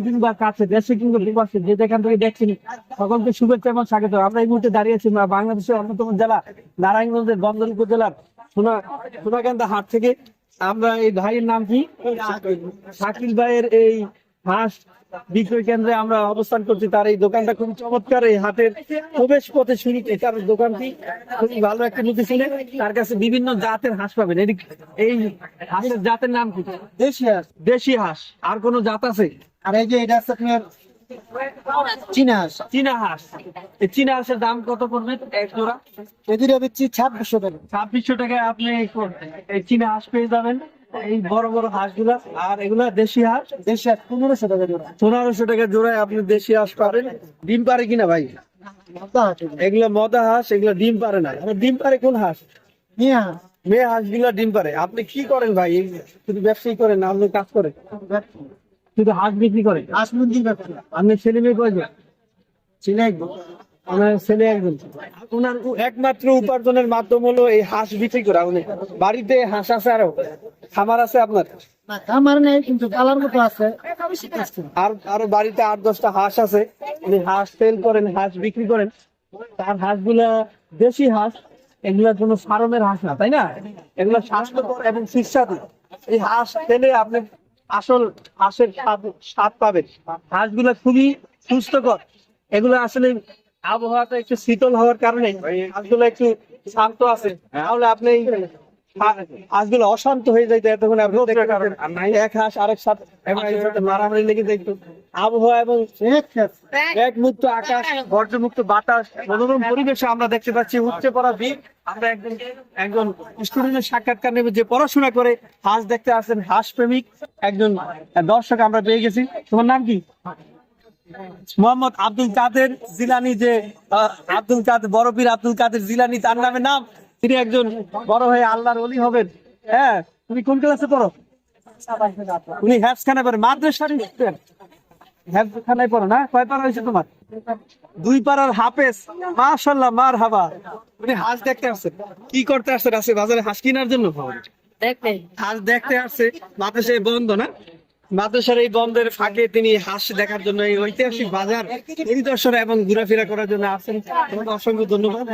কিংবা সকলকে শুভেচ্ছা এবং আমরা এই মুহূর্তে বাংলাদেশের অন্যতম জেলা বন্দর সোনা হাট থেকে। আমরা এই ভাইয়ের নাম কি? শাকিল ভাইয়ের এই হাঁস বিক্রয় কেন্দ্রে আমরা অবস্থান করছি। তার এই দোকানটা খুব চমৎকার। এই হাটের প্রবেশ পথে শুরুতে তার দোকানটি খুবই ভালো একটা ছিল। তার কাছে বিভিন্ন জাতের হাঁস পাবেন। এই হাঁসের জাতের নাম কি? দেশি হাঁস। দেশি হাঁস। আর কোন জাত আছে? আর এই যে এটা আছে আপনার চীনা হাঁস। চীনা হাঁস। এই চীনা হাঁসের দাম কত পড়বে? এক জোড়া। এদিকে দিচ্ছি ছাব্বিশশো টাকা। ছাব্বিশশো টাকায় আপনি এই চীনা হাঁস পেয়ে যাবেন। এই বড় বড় হাঁসগুলা আর এগুলা দেশি হাঁস দেশি হাঁস পনেরোশো টাকা জোড়া। পনেরোশো টাকা জোড়ায় আপনি দেশি হাঁস পাবেন। ডিম পারে কিনা ভাই? এগুলো। মদা হাঁস এগুলা ডিম পারে না। ডিম পারে কোন হাঁস? মেয়ে হাঁস। গুলা ডিম পারে। আপনি কি করেন ভাই? শুধু ব্যবসায়ী করেন আপনি কাজ করেন? শুধু হাঁস বিক্রি করেন হাঁস মুরগির ব্যবসা। আপনি ছেলে মেয়ে কয়জন? ছেলে আমার ছেলে একজন। ওনার একমাত্র উপার্জনের মাধ্যম হলো এই হাঁস বিক্রি করা। উনি বাড়িতে হাঁস আছে আরও। খামার আছে আপনার? খামার নেই কিন্তু কালার মতো আছে। আর আরও বাড়িতে আট দশটা হাঁস আছে। উনি হাঁস সেল করেন হাঁস বিক্রি করেন। তার হাঁসগুলা দেশি হাঁস এগুলা কোনো ফার্মের হাঁস না তাই না? এগুলা স্বাস্থ্যকর এবং সুস্বাদু। এই হাঁস খেলে আপনি আসল হাঁসের স্বাদ স্বাদ পাবেন। হাঁসগুলা খুবই সুস্থকর। এগুলো আসলে আবহাওয়াটা একটু শীতল হওয়ার কারণে হাঁসগুলো একটু শান্ত আছে। তাহলে আপনি অশান্ত হয়ে যাইতে এতক্ষণ আপনি এক হাঁস আরেক সাথে মারামারি লেগে যাইতো। আবহাওয়া এবং এক মুক্ত আকাশ বর্জ্য মুক্ত বাতাস মনোরম পরিবেশে আমরা দেখতে পাচ্ছি উঠতে পড়া বীর। আমরা একজন একজন স্টুডেন্টের সাক্ষাৎকার নেবে যে পড়াশোনা করে হাঁস দেখতে আসছেন হাঁস প্রেমিক। একজন দর্শক আমরা পেয়ে গেছি। তোমার নাম কি? মোহাম্মদ আব্দুল কাদের জিলানি যে আব্দুল কাদের বড় পীর আব্দুল কাদের জিলানি তার নামে নাম তিনি একজন বড় হয়ে আল্লাহর অলি হবেন। হ্যাঁ তুমি কোন ক্লাসে পড়ো? উনি হ্যাপস খানায় পড়ে মাদ্রাসার স্টুডেন্ট হ্যাফসখানায় পড়ো না? কয় পারা হয়েছে তোমার? দুই পাড়ার হাফেজ। মাশাল্লাহ মার হাবা উনি হাঁস দেখতে আসছেন কি করতে আসছেন আসে বাজারে হাঁস কেনার জন্য? হাঁস দেখতে আসছে। মাদ্রাসায় বন্ধ না? মাদ্রাসার এই বন্ধের ফাঁকে তিনি হাঁস দেখার জন্য এই ঐতিহাসিক বাজার পরিদর্শন এবং ঘোরাফেরা করার জন্য তোমাকে অসংখ্য ধন্যবাদ।